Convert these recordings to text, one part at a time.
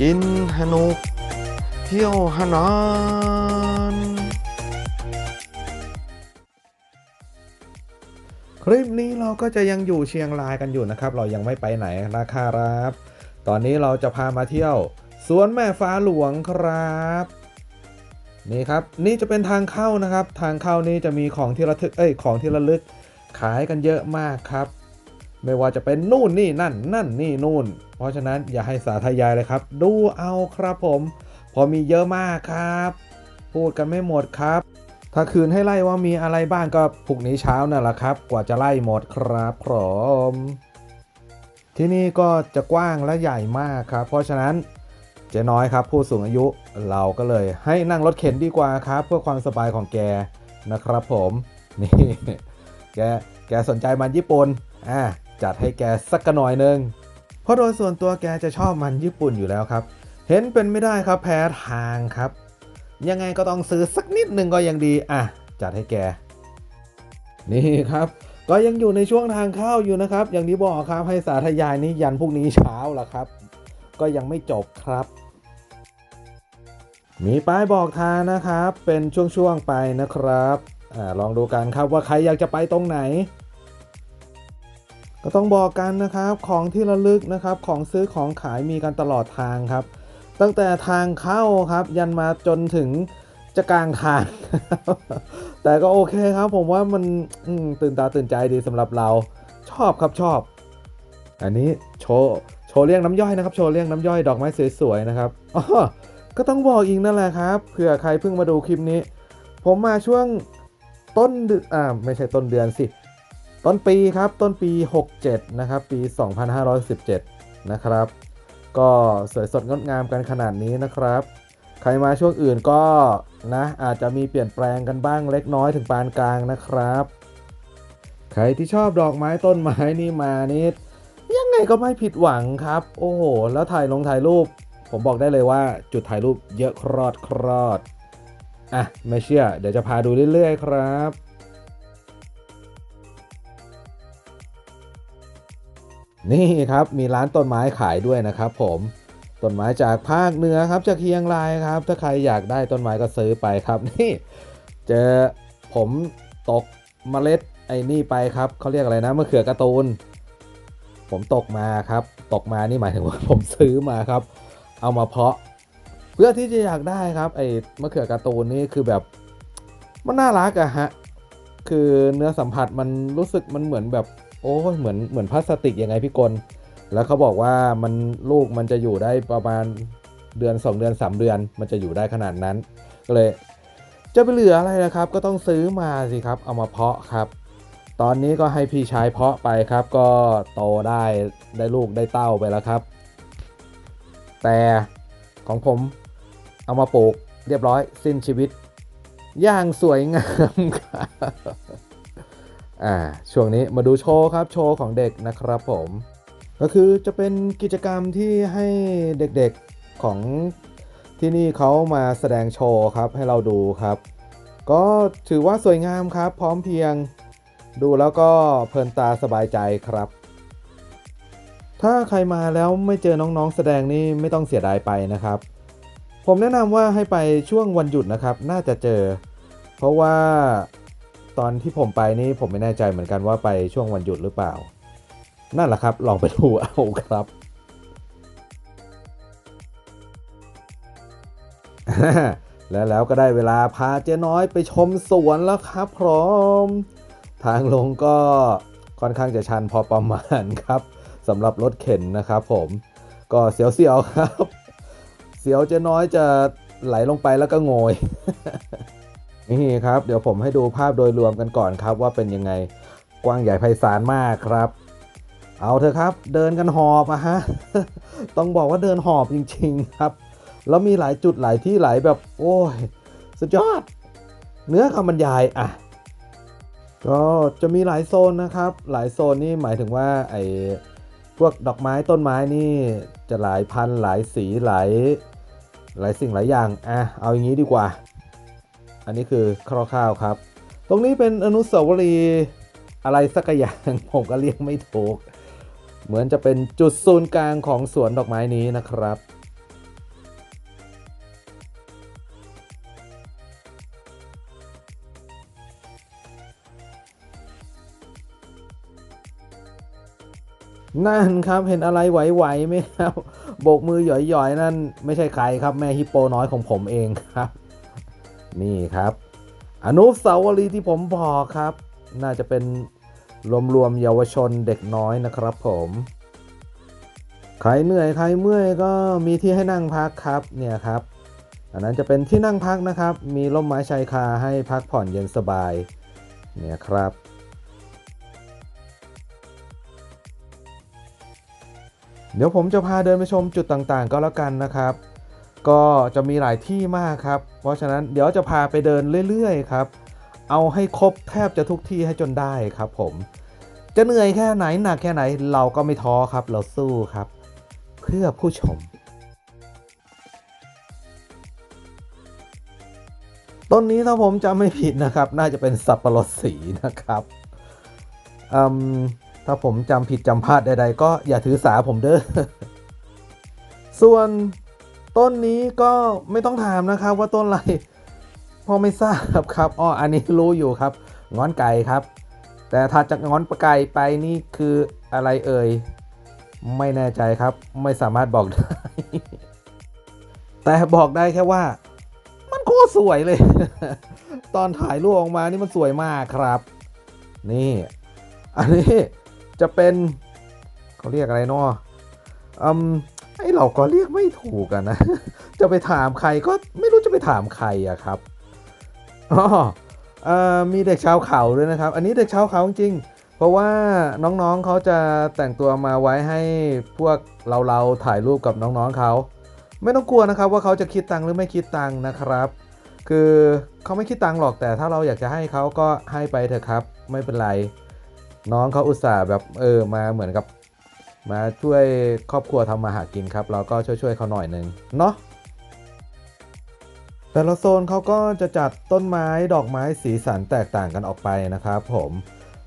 กินฮนุก เที่ยวฮานอนคลิปนี้เราก็จะยังอยู่เชียงรายกันอยู่นะครับ เรายังไม่ไปไหนนะครับ ตอนนี้เราจะพามาเที่ยวสวนแม่ฟ้าหลวงครับ นี่ครับนี่จะเป็นทางเข้านะครับ ทางเข้านี่จะมีของที่ระทึกเอ้ยของที่ระลึกขายกันเยอะมากครับ ไม่ว่าจะเป็นนู่นนี่นั่น นั่นนี่นู่น เพราะฉะนั้นอย่าให้สาธยายเลยครับ ดูเอาครับผม พอมีเยอะมากครับ พูดกันไม่หมดครับ ถ้าคืนให้ไล่ว่ามีอะไรบ้างก็พรุ่งนี้เช้านั่นแหละครับ กว่าจะไล่หมดครับผมที่นี่ก็จะกว้างและใหญ่มากครับ เพราะฉะนั้นเจ๊น้อยครับ ผู้สูงอายุเราก็เลยให้นั่งรถเข็นดีกว่าครับ เพื่อความสบายของแกนะครับผมนี่แกแกสนใจมันญี่ปุ่นอะ จัดให้แกสักกระหน่อยหนึงเพราะโดยส่วนตัวแกจะชอบมันญี่ปุ่นอยู่แล้วครับ เห็นเป็นไม่ได้ครับแพ้ทางครับ ยังไงก็ต้องซื้อสักนิดหนึ่งก็ยังดีอะจัดให้แก นี่ครับ ก็ยังอยู่ในช่วงทางเข้าอยู่นะครับ อย่างที่บอกครับให้สาธยายนี้ยันพรุ่งนี้เช้าละครับ ก็ยังไม่จบครับมีป้ายบอกทางนะครับ เป็นช่วงๆไปนะครับอ่าลองดูกันครับว่าใครอยากจะไปตรงไหน ก็ต้องบอกกันนะครับ ของที่ระลึกนะครับ ของซื้อของขายมีกันตลอดทางครับ ตั้งแต่ทางเข้าครับ ยันมาจนถึงจะกลางทาง แต่ก็โอเคครับ ผมว่ามันมตื่นตาตื่นใจดีสำหรับเรา ชอบครับชอบ อันนี้โชว์โชว์เรียงน้ำย่อยนะครับ โชว์เรียงน้ำย่อยดอกไม้สวยๆนะครับอ๋อก็ต้องบอกอีกนั่นแหละครับ เผื่อใครเพิ่งมาดูคลิปนี้ ผมมาช่วงต้นอ่าไม่ใช่ต้นเดือนสิ ต้นปีครับต้นปี 67 นะครับ ปี 2517 นะครับ ก็สวยสดงดงามกันขนาดนี้นะครับ ใครมาช่วงอื่นก็นะอาจจะมีเปลี่ยนแปลงกันบ้างเล็กน้อยถึงปานกลางนะครับ ใครที่ชอบดอกไม้ต้นไม้นี่มานี่ยังไงก็ไม่ผิดหวังครับ โอ้โห แล้วถ่ายลงถ่ายรูป ผมบอกได้เลยว่าจุดถ่ายรูปเยอะครอดครอดอะไม่เชื่อ เดี๋ยวจะพาดูเรื่อยๆครับ นี่ครับมีร้านต้นไม้ขายด้วยนะครับ ผมต้นไม้จากภาคเหนือครับจากเคียงรายครับ ถ้าใครอยากได้ต้นไม้ก็ซื้อไปครับ นี่ เจอผมตกเมล็ดไอ้นี่ไปครับเขาเรียกอะไรนะมะเขือการ์ตูน ผมตกมาครับ ตกมานี่หมายถึงว่าผมซื้อมาครับ เอามาเพาะ เพื่อที่จะอยากได้ครับ ไอ้มะเขือการ์ตูนนี่คือแบบมันน่ารักอะฮะคือเนื้อสัมผัสมันรู้สึกมันเหมือนแบบ โอ้ยเหมือนเหมือนพลาสติกยังไงพี่กลแล้วเขาบอกว่ามันลูกมันจะอยู่ได้ประมาณเดือน 2 เดือน 3 เดือน มันจะอยู่ได้ขนาดนั้น ก็เลย จะไปเหลืออะไรนะครับ ก็ต้องซื้อมาสิครับ เอามาเพาะครับ ตอนนี้ก็ให้พี่ชายเพาะไปครับ ก็โตได้ได้ลูกได้เต้าไปแล้วครับ แต่ของผมเอามาปลูกเรียบร้อยสิ้นชีวิต อย่างสวยงามครับ อ่าช่วงนี้มาดูโชว์ครับโชว์ของเด็กนะครับผม ก็คือจะเป็นกิจกรรมที่ให้เด็กๆของที่นี่เขามาแสดงโชว์ครับให้เราดูครับ ก็ถือว่าสวยงามครับ พร้อมเพียงดูแล้วก็เพลินตาสบายใจครับ ถ้าใครมาแล้วไม่เจอน้องๆแสดงนี่ไม่ต้องเสียดายไปนะครับ ผมแนะนำว่าให้ไปช่วงวันหยุดนะครับ น่าจะเจอ เพราะว่า ตอนที่ผมไปนี่ผมไม่แน่ใจเหมือนกันว่าไปช่วงวันหยุดหรือเปล่า นั่นแหละครับ ลองไปดูเอาครับ แล้วแล้วก็ได้เวลาพาเจ๊น้อยไปชมสวนแล้วครับพร้อม ทางลงก็ค่อนข้างจะชันพอประมาณครับสำหรับรถเข็นนะครับผมก็เสียวๆครับ เสียวเจ๊น้อยจะไหลลงไปแล้วก็โงย นี่ครับ เดี๋ยวผมให้ดูภาพโดยรวมกันก่อนครับ ว่าเป็นยังไงกว้างใหญ่ไพศาลมากครับ เอาเถอะครับ เดินกันหอบอะฮะต้องบอกว่าเดินหอบจริง ๆครับ แล้วมีหลายจุดหลายที่หลายแบบ โอ้ยสุดยอด เนื้อคำบรรยายอะก็จะมีหลายโซนนะครับ หลายโซนนี่หมายถึงว่าไอ้พวกดอกไม้ต้นไม้นี่จะหลายพันหลายสีหลายหลายสิ่งหลายอย่างอะเอาอย่างนี้ดีกว่า อันนี้คือคร่าวๆครับ ตรงนี้เป็นอนุสาวรีย์อะไรสักอย่างผมก็เรียกไม่ถูก เหมือนจะเป็นจุดศูนย์กลางของสวนดอกไม้นี้นะครับนั่นครับเห็นอะไรไหวๆไหมครับโบกมือหย่อยๆ นั่นไม่ใช่ใครครับแม่ฮิปโปน้อยของผมเองครับ นี่ครับ อนุสาวรีย์ที่ผมบอกครับ น่าจะเป็นรวมๆเยาวชนเด็กน้อยนะครับผมใครเหนื่อยใครเมื่อยก็มีที่ให้นั่งพักครับเนี่ยครับ อันนั้นจะเป็นที่นั่งพักนะครับ มีร่มไม้ชายคาให้พักผ่อนเย็นสบายเนี่ยครับเดี๋ยวผมจะพาเดินไปชมจุดต่างๆ ก็แล้วกันนะครับ ก็จะมีหลายที่มากครับ เพราะฉะนั้นเดี๋ยวจะพาไปเดินเรื่อยๆครับ เอาให้ครบแทบจะทุกที่ให้จนได้ครับผมจะเหนื่อยแค่ไหนหนักแค่ไหนเราก็ไม่ท้อครับ เราสู้ครับ เพื่อผู้ชม ต้นนี้ถ้าผมจำไม่ผิดนะครับ น่าจะเป็นสับปะรดสีนะครับอืมถ้าผมจำผิดจำพลาดใดๆ ก็อย่าถือสาผมเด้อส่วน ต้นนี้ก็ไม่ต้องถามนะครับว่าต้นอะไรพอไม่ทราบครับอ๋ออันนี้รู้อยู่ครับงอนไก่ครับ แต่ถ้าจากงอนปลาไก่ไปนี่คืออะไรเอ่ยไม่แน่ใจครับ ไม่สามารถบอกได้ แต่บอกได้แค่ว่า มันโคตรสวยเลย ตอนถ่ายรูปออกมานี่มันสวยมากครับ นี่ อันนี้จะเป็นเขาเรียกอะไรเนาะอืม อเราก็เรียกไม่ถูกกันนะ จะไปถามใครก็ไม่รู้จะไปถามใครอะครับอ๋อมีเด็กชาวเขาด้วยนะครับ อันนี้เด็กชาวเขาจริงเพราะว่าน้องๆเขาจะแต่งตัวมาไว้ให้พวกเราเราๆถ่ายรูปกับน้องๆเขา ไม่ต้องกลัวนะครับว่าเขาจะคิดตังค์หรือไม่คิดตังค์นะครับ คือเขาไม่คิดตังค์หรอกแต่ถ้าเราอยากจะให้เขาก็ให้ไปเถอะครับ ไม่เป็นไร น้องเขาอุตส่าห์แบบเออมาเหมือนกับ มาช่วยครอบครัวทำมาหากินครับ เราก็ช่วย ๆเขาหน่อยหนึงเนาะแต่ละโซนเขาก็จะจัดต้นไม้ดอกไม้สีสันแตกต่างกันออกไปนะครับผม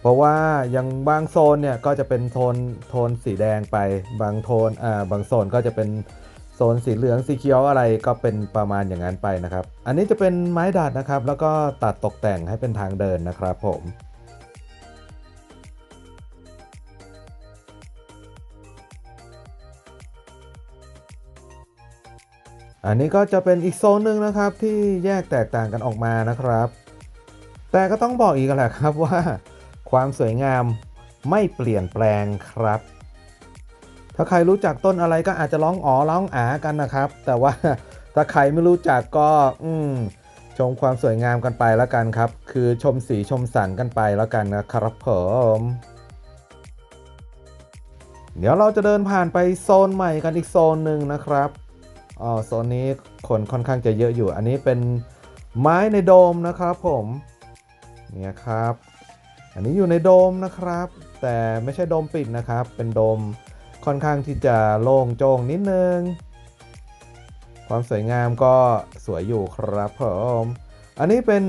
เพราะว่ายังบางโซนเนี่ยก็จะเป็นโทนโทนสีแดงไปบางโทนอ่าบางโซนก็จะเป็นโซนสีเหลืองสีเขียวอะไรก็เป็นประมาณอย่างนั้นไปนะครับ อันนี้จะเป็นไม้ดัดนะครับ แล้วก็ตัดตกแต่งให้เป็นทางเดินนะครับผม อันนี้ก็จะเป็นอีกโซนหนึ่งนะครับที่แยกแตกต่างกันออกมานะครับ แต่ก็ต้องบอกอีกแหละครับว่า ความสวยงามไม่เปลี่ยนแปลงครับ ถ้าใครรู้จักต้นอะไรก็อาจจะร้องอ๋อร้องอากันนะครับ แต่ว่าถ้าใครไม่รู้จักก็ อืมชมความสวยงามกันไปแล้วกันครับ คือชมสีชมสันกันไปแล้วกันนะครับผมเดี๋ยวเราจะเดินผ่านไปโซนใหม่กันอีกโซนหนึ่งนะครับ อ๋อโซนนี้คนค่อนข้างจะเยอะอยู่ อันนี้เป็นไม้ในโดมนะครับผมเนี่ยครับ อันนี้อยู่ในโดมนะครับ แต่ไม่ใช่โดมปิดนะครับ เป็นโดมค่อนข้างที่จะโล่งโจ้งนิดนึง ความสวยงามก็สวยอยู่ครับผมอันนี้เป็น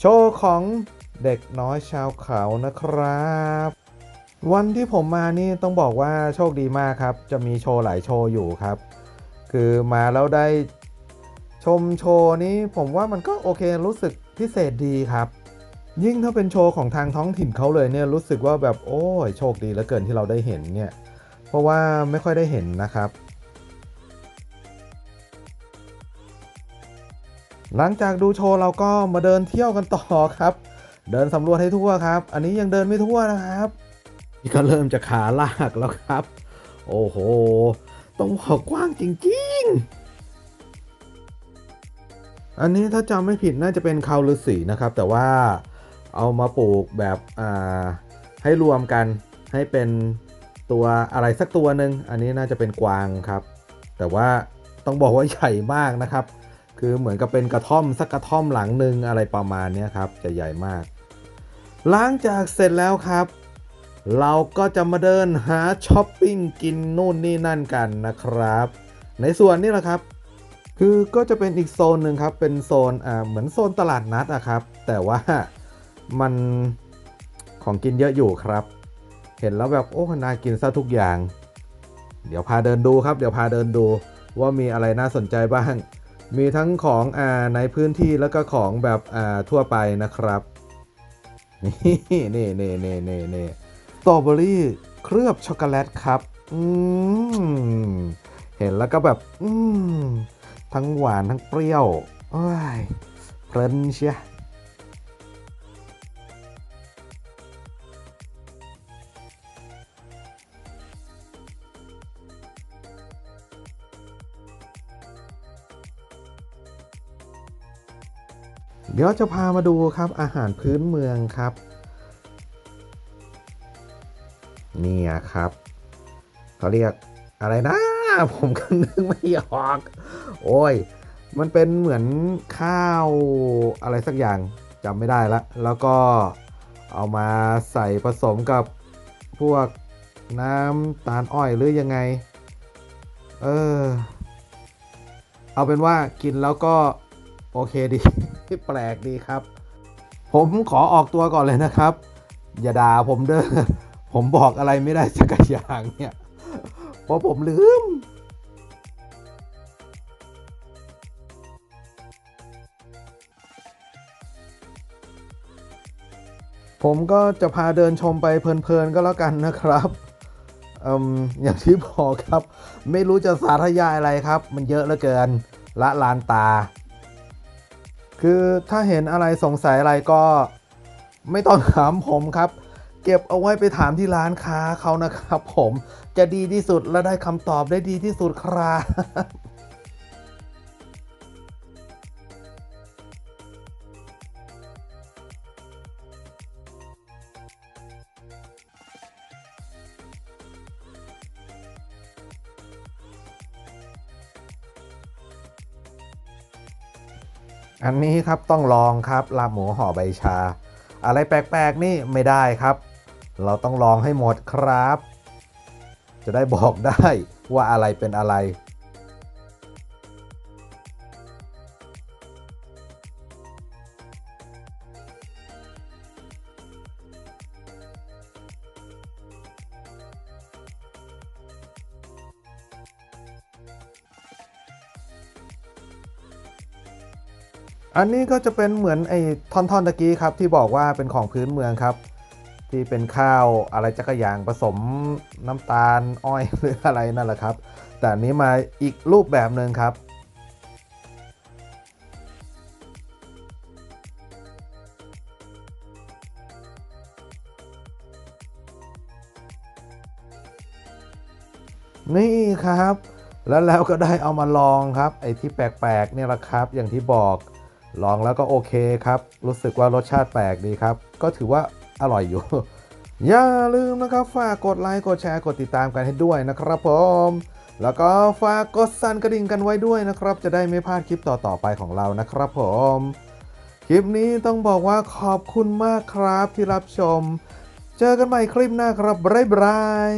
โชว์ของเด็กน้อยชาวเขานะครับ วันที่ผมมานี่ต้องบอกว่าโชคดีมากครับ จะมีโชว์หลายโชว์อยู่ครับ คือมาแล้วได้ชมโชว์นี้ผมว่ามันก็โอเครู้สึกพิเศษดีครับ ยิ่งถ้าเป็นโชว์ของทางท้องถิ่นเขาเลยเนี่ยรู้สึกว่าแบบโอ้ยโชคดีเหลือเกินที่เราได้เห็นเนี่ย เพราะว่าไม่ค่อยได้เห็นนะครับ หลังจากดูโชว์เราก็มาเดินเที่ยวกันต่อครับ เดินสำรวจให้ทั่วครับ อันนี้ยังเดินไม่ทั่วนะครับนี่ก็เริ่มจะขาลากแล้วครับ โอ้โห ต้องบอกกว้างจริง ๆอันนี้ถ้าจำไม่ผิดน่าจะเป็นคาวฤาษีนะครับ แต่ว่าเอามาปลูกแบบให้รวมกันให้เป็นตัวอะไรสักตัวหนึ่งอันนี้น่าจะเป็นกวางครับ แต่ว่าต้องบอกว่าใหญ่มากนะครับ คือเหมือนกับเป็นกระท่อมสักกระท่อมหลังหนึ่งอะไรประมาณนี้ครับ จะใหญ่มากหลังจากเสร็จแล้วครับ เราก็จะมาเดินหาช้อปปิ้งกินนู่นนี่นั่นกันนะครับ ในส่วนนี้แหละครับ คือก็จะเป็นอีกโซนหนึ่งครับ เป็นโซนอ่าเหมือนโซนตลาดนัดอะครับ แต่ว่ามันของกินเยอะอยู่ครับ เห็นแล้วแบบโอ้น่ากินซะทุกอย่าง เดี๋ยวพาเดินดูครับ เดี๋ยวพาเดินดูว่ามีอะไรน่าสนใจบ้าง มีทั้งของอ่าในพื้นที่แล้วก็ของแบบอ่าทั่วไปนะครับ นี่นี่นี่นี่นี่นี่สตรอเบอรี่เคลือบช็อกโกแลตครับ อืม เห็นแล้วก็แบบ อืม ทั้งหวานทั้งเปรี้ยวโอ้ยเพลินเชียเดี๋ยวจะพามาดูครับอาหารพื้นเมืองครับเนี่ยครับเขาเรียกอะไรนะ ผมก็นึกไม่ออก โอ้ย มันเป็นเหมือนข้าวอะไรสักอย่างจำไม่ได้ละ แล้วก็เอามาใส่ผสมกับพวกน้ำตาลอ้อยหรือยังไง เออ เอาเป็นว่ากินแล้วก็โอเคดี แปลกดีครับ ผมขอออกตัวก่อนเลยนะครับ อย่าด่าผมเด้อ ผมบอกอะไรไม่ได้สักอย่างเนี่ย เพราะผมลืม ผมก็จะพาเดินชมไปเพลินๆก็แล้วกันนะครับออย่างที่บอกครับ ไม่รู้จะสาธยายอะไรครับ มันเยอะเหลือเกินละลานตา คือถ้าเห็นอะไรสงสัยอะไรก็ไม่ต้องถามผมครับ เก็บเอาไว้ไปถามที่ร้านค้าเขานะครับ ผมจะดีที่สุดและได้คำตอบได้ดีที่สุดครับ อันนี้ครับต้องลองครับลาบหมูห่อใบชา อะไรแปลกๆนี่ไม่ได้ครับ เราต้องลองให้หมดครับ จะได้บอกได้ว่าอะไรเป็นอะไร อันนี้ก็จะเป็นเหมือนไอ้ท่อนๆตะกี้ครับที่บอกว่าเป็นของพื้นเมืองครับ ที่เป็นข้าวอะไรจักรยางผสมน้ำตาลอ้อยหรืออะไรนั่นแหละครับ แต่อันนี้มาอีกรูปแบบหนึ่งครับนี่ครับ แล้วแล้วก็ได้เอามาลองครับ ไอ้ที่แปลกๆเนี่ยแหละครับ อย่างที่บอก ลองแล้วก็โอเคครับ รู้สึกว่ารสชาติแปลกดีครับ ก็ถือว่าอร่อยอยู่ อย่าลืมนะครับ ฝากกดไลค์ กดแชร์ กดติดตามกันให้ด้วยนะครับผม แล้วก็ฝากกดสั่นกระดิ่งกันไว้ด้วยนะครับ จะได้ไม่พลาดคลิปต่อๆไปของเรานะครับผม คลิปนี้ต้องบอกว่าขอบคุณมากครับที่รับชม เจอกันใหม่คลิปหน้าครับบ๊ายบาย